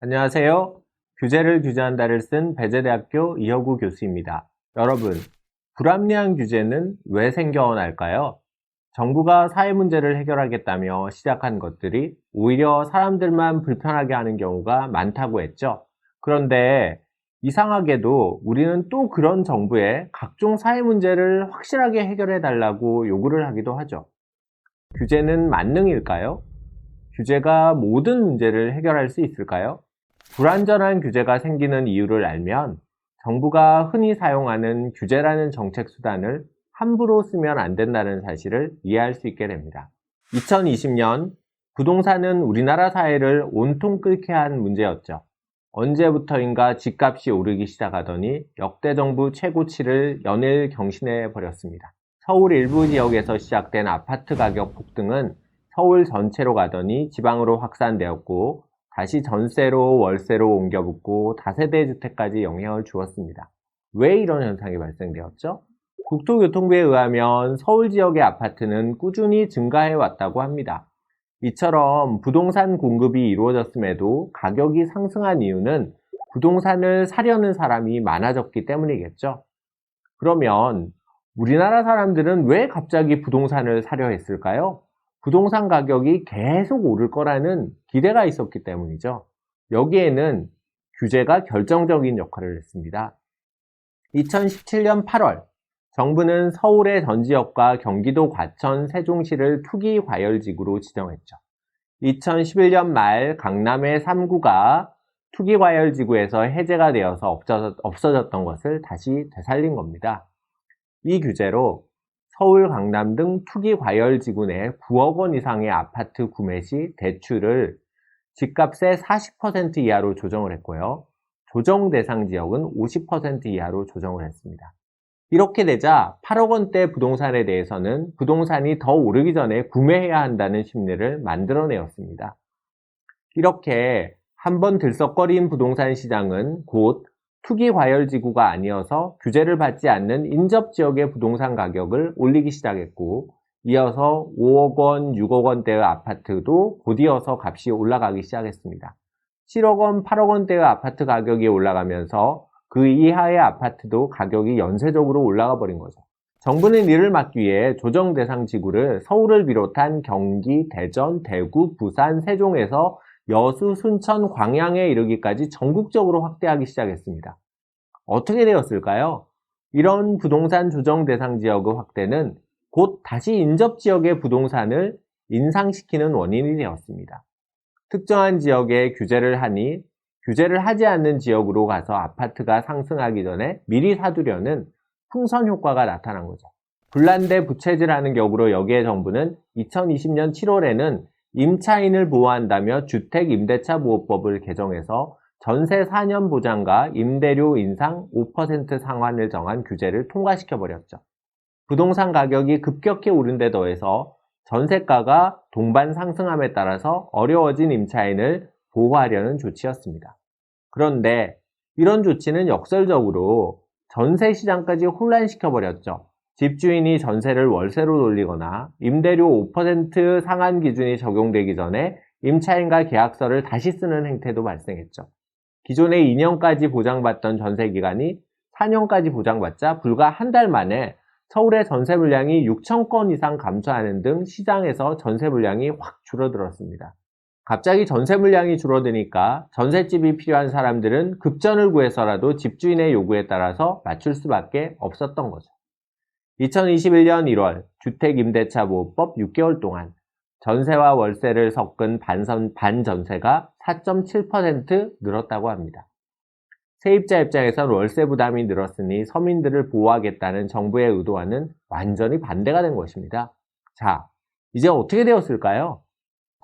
안녕하세요. 규제를 규제한다를 쓴 배재대학교 이혁우 교수입니다. 여러분, 불합리한 규제는 왜 생겨날까요? 정부가 사회 문제를 해결하겠다며 시작한 것들이 오히려 사람들만 불편하게 하는 경우가 많다고 했죠. 그런데 이상하게도 우리는 또 그런 정부에 각종 사회 문제를 확실하게 해결해 달라고 요구를 하기도 하죠. 규제는 만능일까요? 규제가 모든 문제를 해결할 수 있을까요? 불완전한 규제가 생기는 이유를 알면 정부가 흔히 사용하는 규제라는 정책 수단을 함부로 쓰면 안 된다는 사실을 이해할 수 있게 됩니다. 2020년 부동산은 우리나라 사회를 온통 끓게 한 문제였죠. 언제부터인가 집값이 오르기 시작하더니 역대 정부 최고치를 연일 경신해 버렸습니다. 서울 일부 지역에서 시작된 아파트 가격 폭등은 서울 전체로 가더니 지방으로 확산되었고 다시 전세로 월세로 옮겨 붙고 다세대 주택까지 영향을 주었습니다. 왜 이런 현상이 발생되었죠? 국토교통부에 의하면 서울 지역의 아파트는 꾸준히 증가해 왔다고 합니다. 이처럼 부동산 공급이 이루어졌음에도 가격이 상승한 이유는 부동산을 사려는 사람이 많아졌기 때문이겠죠. 그러면 우리나라 사람들은 왜 갑자기 부동산을 사려 했을까요? 부동산 가격이 계속 오를 거라는 기대가 있었기 때문이죠. 여기에는 규제가 결정적인 역할을 했습니다. 2017년 8월 정부는 서울의 전 지역과 경기도 과천, 세종시를 투기 과열지구로 지정했죠. 2011년 말 강남의 3구가 투기 과열지구에서 해제가 되어서 없어졌던 것을 다시 되살린 겁니다. 이 규제로 서울, 강남 등 투기 과열 지구 내 9억 원 이상의 아파트 구매 시 대출을 집값의 40% 이하로 조정을 했고요. 조정 대상 지역은 50% 이하로 조정을 했습니다. 이렇게 되자 8억 원대 부동산에 대해서는 부동산이 더 오르기 전에 구매해야 한다는 심리를 만들어내었습니다. 이렇게 한번 들썩거린 부동산 시장은 곧 투기 과열 지구가 아니어서 규제를 받지 않는 인접 지역의 부동산 가격을 올리기 시작했고 이어서 5억 원, 6억 원대의 아파트도 곧이어서 값이 올라가기 시작했습니다. 7억 원, 8억 원대의 아파트 가격이 올라가면서 그 이하의 아파트도 가격이 연쇄적으로 올라가 버린 거죠. 정부는 이를 막기 위해 조정 대상 지구를 서울을 비롯한 경기, 대전, 대구, 부산, 세종에서 여수, 순천, 광양에 이르기까지 전국적으로 확대하기 시작했습니다. 어떻게 되었을까요? 이런 부동산 조정 대상 지역의 확대는 곧 다시 인접 지역의 부동산을 인상시키는 원인이 되었습니다. 특정한 지역에 규제를 하니 규제를 하지 않는 지역으로 가서 아파트가 상승하기 전에 미리 사두려는 풍선 효과가 나타난 거죠. 불난데 부채질하는 격으로 여기에 정부는 2020년 7월에는 임차인을 보호한다며 주택임대차보호법을 개정해서 전세 4년 보장과 임대료 인상 5% 상한을 정한 규제를 통과시켜버렸죠. 부동산 가격이 급격히 오른 데 더해서 전세가가 동반 상승함에 따라서 어려워진 임차인을 보호하려는 조치였습니다. 그런데 이런 조치는 역설적으로 전세 시장까지 혼란시켜버렸죠. 집주인이 전세를 월세로 돌리거나 임대료 5% 상한 기준이 적용되기 전에 임차인과 계약서를 다시 쓰는 행태도 발생했죠. 기존에 2년까지 보장받던 전세 기간이 4년까지 보장받자 불과 한 달 만에 서울의 전세 물량이 6천 건 이상 감소하는 등 시장에서 전세 물량이 확 줄어들었습니다. 갑자기 전세 물량이 줄어드니까 전셋집이 필요한 사람들은 급전을 구해서라도 집주인의 요구에 따라서 맞출 수밖에 없었던 거죠. 2021년 1월 주택임대차보호법 6개월 동안 전세와 월세를 섞은 반선, 반전세가 4.7% 늘었다고 합니다. 세입자 입장에선 월세 부담이 늘었으니 서민들을 보호하겠다는 정부의 의도와는 완전히 반대가 된 것입니다. 자, 이제 어떻게 되었을까요?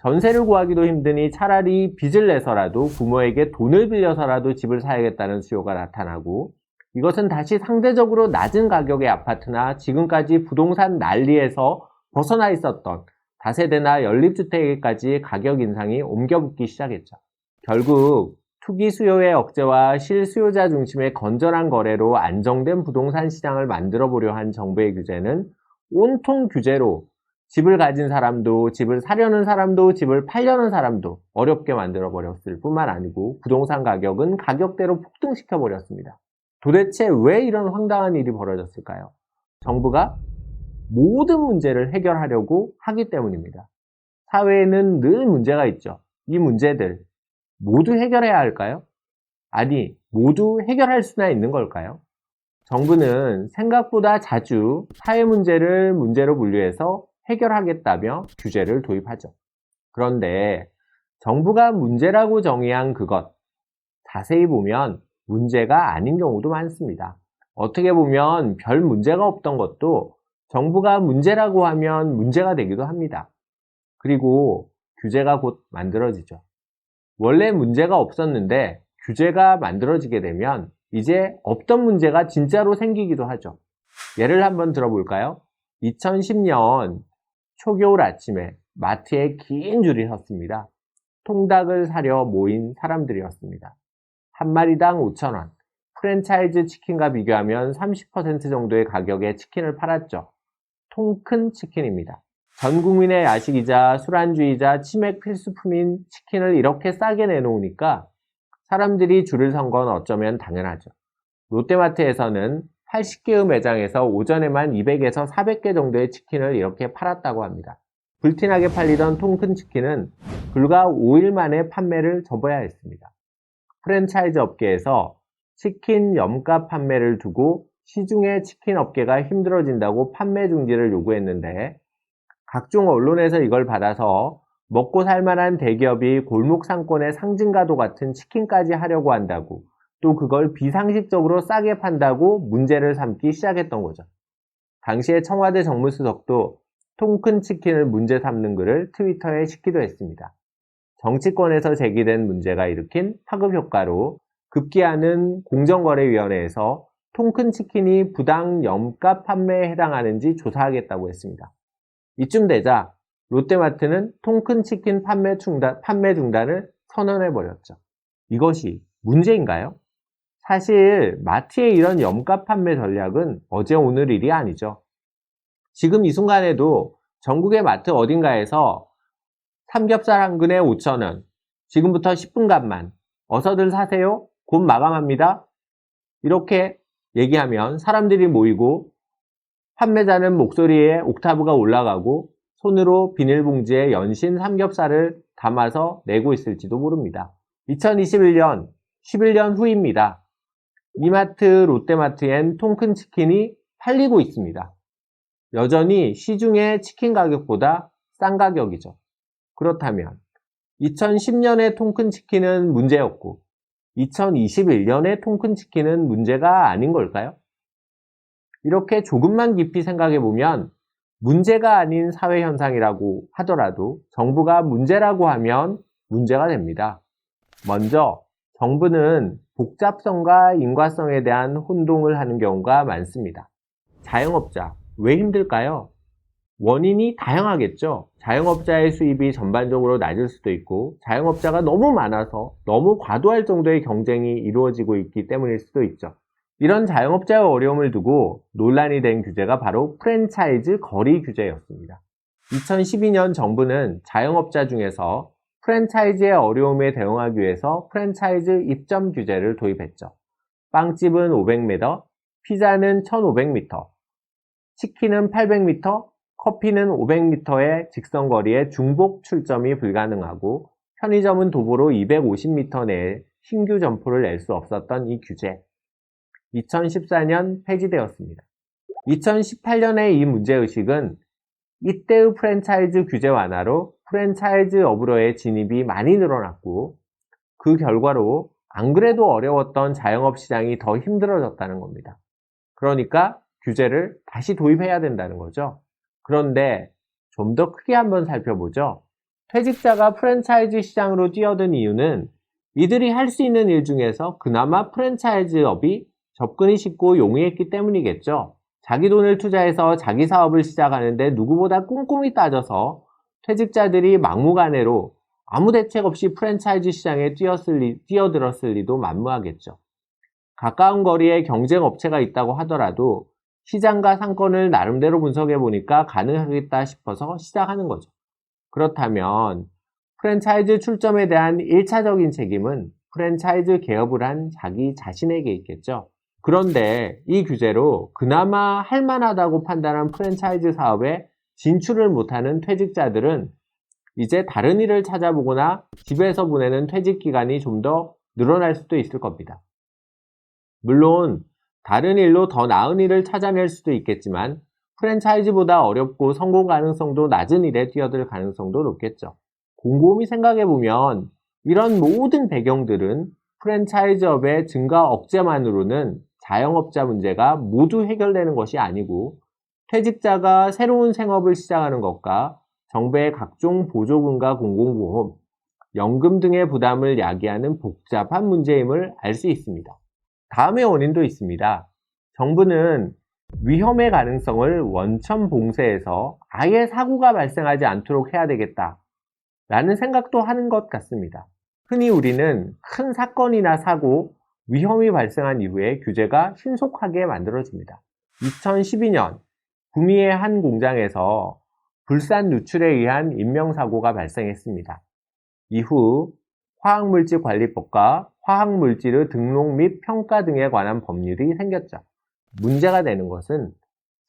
전세를 구하기도 힘드니 차라리 빚을 내서라도 부모에게 돈을 빌려서라도 집을 사야겠다는 수요가 나타나고 이것은 다시 상대적으로 낮은 가격의 아파트나 지금까지 부동산 난리에서 벗어나 있었던 다세대나 연립주택에까지 가격 인상이 옮겨붙기 시작했죠. 결국 투기 수요의 억제와 실수요자 중심의 건전한 거래로 안정된 부동산 시장을 만들어 보려 한 정부의 규제는 온통 규제로 집을 가진 사람도, 집을 사려는 사람도, 집을 팔려는 사람도 어렵게 만들어 버렸을 뿐만 아니고 부동산 가격은 가격대로 폭등시켜 버렸습니다. 도대체 왜 이런 황당한 일이 벌어졌을까요? 정부가 모든 문제를 해결하려고 하기 때문입니다. 사회에는 늘 문제가 있죠. 이 문제들 모두 해결해야 할까요? 아니, 모두 해결할 수나 있는 걸까요? 정부는 생각보다 자주 사회 문제를 문제로 분류해서 해결하겠다며 규제를 도입하죠. 그런데 정부가 문제라고 정의한 그것, 자세히 보면 문제가 아닌 경우도 많습니다. 어떻게 보면 별 문제가 없던 것도 정부가 문제라고 하면 문제가 되기도 합니다. 그리고 규제가 곧 만들어지죠. 원래 문제가 없었는데 규제가 만들어지게 되면 이제 없던 문제가 진짜로 생기기도 하죠. 예를 한번 들어볼까요? 2010년 초겨울 아침에 마트에 긴 줄이 섰습니다. 통닭을 사려 모인 사람들이었습니다. 한 마리당 5,000원. 프랜차이즈 치킨과 비교하면 30% 정도의 가격에 치킨을 팔았죠. 통 큰 치킨입니다. 전 국민의 야식이자 술안주이자 치맥 필수품인 치킨을 이렇게 싸게 내놓으니까 사람들이 줄을 선 건 어쩌면 당연하죠. 롯데마트에서는 80개의 매장에서 오전에만 200에서 400개 정도의 치킨을 이렇게 팔았다고 합니다. 불티나게 팔리던 통큰 치킨은 불과 5일 만에 판매를 접어야 했습니다. 프랜차이즈 업계에서 치킨 염가 판매를 두고 시중의 치킨 업계가 힘들어진다고 판매 중지를 요구했는데 각종 언론에서 이걸 받아서 먹고 살만한 대기업이 골목 상권의 상징과도 같은 치킨까지 하려고 한다고 또 그걸 비상식적으로 싸게 판다고 문제를 삼기 시작했던 거죠. 당시에 청와대 정무수석도 통큰 치킨을 문제 삼는 글을 트위터에 싣기도 했습니다. 정치권에서 제기된 문제가 일으킨 파급 효과로 급기야는 공정거래위원회에서 통큰 치킨이 부당 염가 판매에 해당하는지 조사하겠다고 했습니다. 이쯤 되자 롯데마트는 통큰 치킨 판매 중단, 판매 중단을 선언해버렸죠. 이것이 문제인가요? 사실 마트의 이런 염가 판매 전략은 어제 오늘 일이 아니죠. 지금 이 순간에도 전국의 마트 어딘가에서 삼겹살 한 근에 5,000원, 지금부터 10분간만 어서들 사세요. 곧 마감합니다. 이렇게 얘기하면 사람들이 모이고 판매자는 목소리에 옥타브가 올라가고 손으로 비닐봉지에 연신 삼겹살을 담아서 내고 있을지도 모릅니다. 2021년 11년 후입니다. 이마트, 롯데마트엔 통큰 치킨이 팔리고 있습니다. 여전히 시중의 치킨 가격보다 싼 가격이죠. 그렇다면 2010년의 통큰 치킨은 문제였고 2021년의 통큰 치킨은 문제가 아닌 걸까요? 이렇게 조금만 깊이 생각해 보면 문제가 아닌 사회 현상이라고 하더라도 정부가 문제라고 하면 문제가 됩니다. 먼저 정부는 복잡성과 인과성에 대한 혼동을 하는 경우가 많습니다. 자영업자, 왜 힘들까요? 원인이 다양하겠죠. 자영업자의 수입이 전반적으로 낮을 수도 있고, 자영업자가 너무 많아서 너무 과도할 정도의 경쟁이 이루어지고 있기 때문일 수도 있죠. 이런 자영업자의 어려움을 두고 논란이 된 규제가 바로 프랜차이즈 거리 규제였습니다. 2012년 정부는 자영업자 중에서 프랜차이즈의 어려움에 대응하기 위해서 프랜차이즈 입점 규제를 도입했죠. 빵집은 500m, 피자는 1500m, 치킨은 800m, 커피는 500m의 직선 거리에 중복 출점이 불가능하고 편의점은 도보로 250m 내에 신규 점포를 낼 수 없었던 이 규제. 2014년 폐지되었습니다. 2018년의 이 문제의식은 이때의 프랜차이즈 규제 완화로 프랜차이즈 업으로의 진입이 많이 늘어났고 그 결과로 안 그래도 어려웠던 자영업 시장이 더 힘들어졌다는 겁니다. 그러니까 규제를 다시 도입해야 된다는 거죠. 그런데 좀 더 크게 한번 살펴보죠. 퇴직자가 프랜차이즈 시장으로 뛰어든 이유는 이들이 할 수 있는 일 중에서 그나마 프랜차이즈업이 접근이 쉽고 용이했기 때문이겠죠. 자기 돈을 투자해서 자기 사업을 시작하는데 누구보다 꼼꼼히 따져서 퇴직자들이 막무가내로 아무 대책 없이 프랜차이즈 시장에 뛰었을 리, 뛰어들었을 리도 만무하겠죠. 가까운 거리에 경쟁 업체가 있다고 하더라도 시장과 상권을 나름대로 분석해 보니까 가능하겠다 싶어서 시작하는 거죠. 그렇다면 프랜차이즈 출점에 대한 1차적인 책임은 프랜차이즈 개업을 한 자기 자신에게 있겠죠. 그런데 이 규제로 그나마 할만하다고 판단한 프랜차이즈 사업에 진출을 못하는 퇴직자들은 이제 다른 일을 찾아보거나 집에서 보내는 퇴직 기간이 좀 더 늘어날 수도 있을 겁니다. 물론 다른 일로 더 나은 일을 찾아낼 수도 있겠지만 프랜차이즈보다 어렵고 성공 가능성도 낮은 일에 뛰어들 가능성도 높겠죠. 곰곰이 생각해보면 이런 모든 배경들은 프랜차이즈업의 증가 억제만으로는 자영업자 문제가 모두 해결되는 것이 아니고 퇴직자가 새로운 생업을 시작하는 것과 정부의 각종 보조금과 공공보험, 연금 등의 부담을 야기하는 복잡한 문제임을 알 수 있습니다. 다음의 원인도 있습니다. 정부는 위험의 가능성을 원천 봉쇄해서 아예 사고가 발생하지 않도록 해야 되겠다. 라는 생각도 하는 것 같습니다. 흔히 우리는 큰 사건이나 사고, 위험이 발생한 이후에 규제가 신속하게 만들어집니다. 2012년 구미의 한 공장에서 불산 누출에 의한 인명사고가 발생했습니다. 이후 화학물질 관리법과 화학물질의 등록 및 평가 등에 관한 법률이 생겼죠. 문제가 되는 것은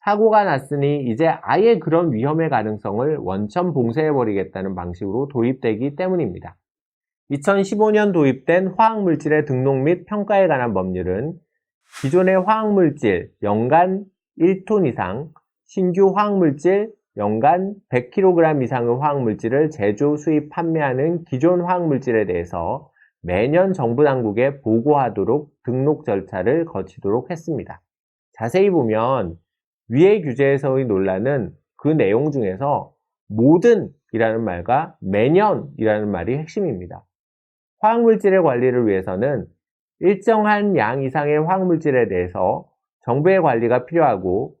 사고가 났으니 이제 아예 그런 위험의 가능성을 원천 봉쇄해버리겠다는 방식으로 도입되기 때문입니다. 2015년 도입된 화학물질의 등록 및 평가에 관한 법률은 기존의 화학물질 연간 1톤 이상, 신규 화학물질 연간 100kg 이상의 화학물질을 제조, 수입, 판매하는 기존 화학물질에 대해서 매년 정부 당국에 보고하도록 등록 절차를 거치도록 했습니다. 자세히 보면 위의 규제에서의 논란은 그 내용 중에서 모든 이라는 말과 매년 이라는 말이 핵심입니다. 화학물질의 관리를 위해서는 일정한 양 이상의 화학물질에 대해서 정부의 관리가 필요하고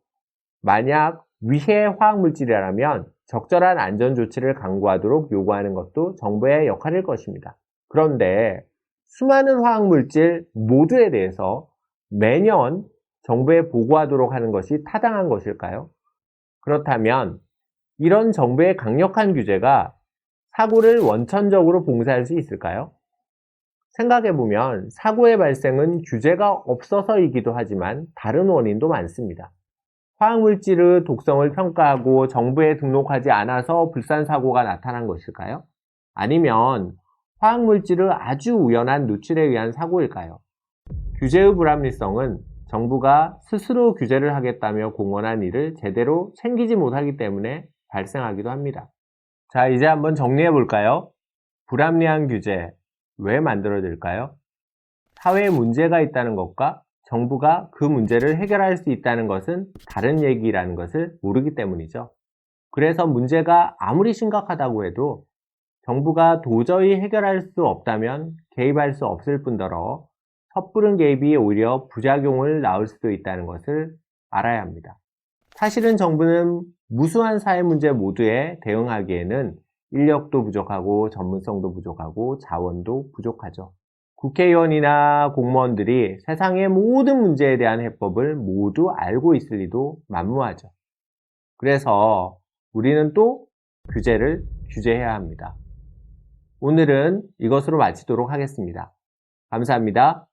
만약 위해 화학물질이라면 적절한 안전 조치를 강구하도록 요구하는 것도 정부의 역할일 것입니다. 그런데 수많은 화학물질 모두에 대해서 매년 정부에 보고하도록 하는 것이 타당한 것일까요? 그렇다면 이런 정부의 강력한 규제가 사고를 원천적으로 봉쇄할 수 있을까요? 생각해보면 사고의 발생은 규제가 없어서이기도 하지만 다른 원인도 많습니다. 화학물질의 독성을 평가하고 정부에 등록하지 않아서 불산사고가 나타난 것일까요? 아니면 화학물질의 아주 우연한 누출에 의한 사고일까요? 규제의 불합리성은 정부가 스스로 규제를 하겠다며 공언한 일을 제대로 챙기지 못하기 때문에 발생하기도 합니다. 자, 이제 한번 정리해 볼까요? 불합리한 규제, 왜 만들어질까요? 사회에 문제가 있다는 것과 정부가 그 문제를 해결할 수 있다는 것은 다른 얘기라는 것을 모르기 때문이죠. 그래서 문제가 아무리 심각하다고 해도 정부가 도저히 해결할 수 없다면 개입할 수 없을 뿐더러 섣부른 개입이 오히려 부작용을 낳을 수도 있다는 것을 알아야 합니다. 사실은 정부는 무수한 사회 문제 모두에 대응하기에는 인력도 부족하고 전문성도 부족하고 자원도 부족하죠. 국회의원이나 공무원들이 세상의 모든 문제에 대한 해법을 모두 알고 있을 리도 만무하죠. 그래서 우리는 또 규제를 규제해야 합니다. 오늘은 이것으로 마치도록 하겠습니다. 감사합니다.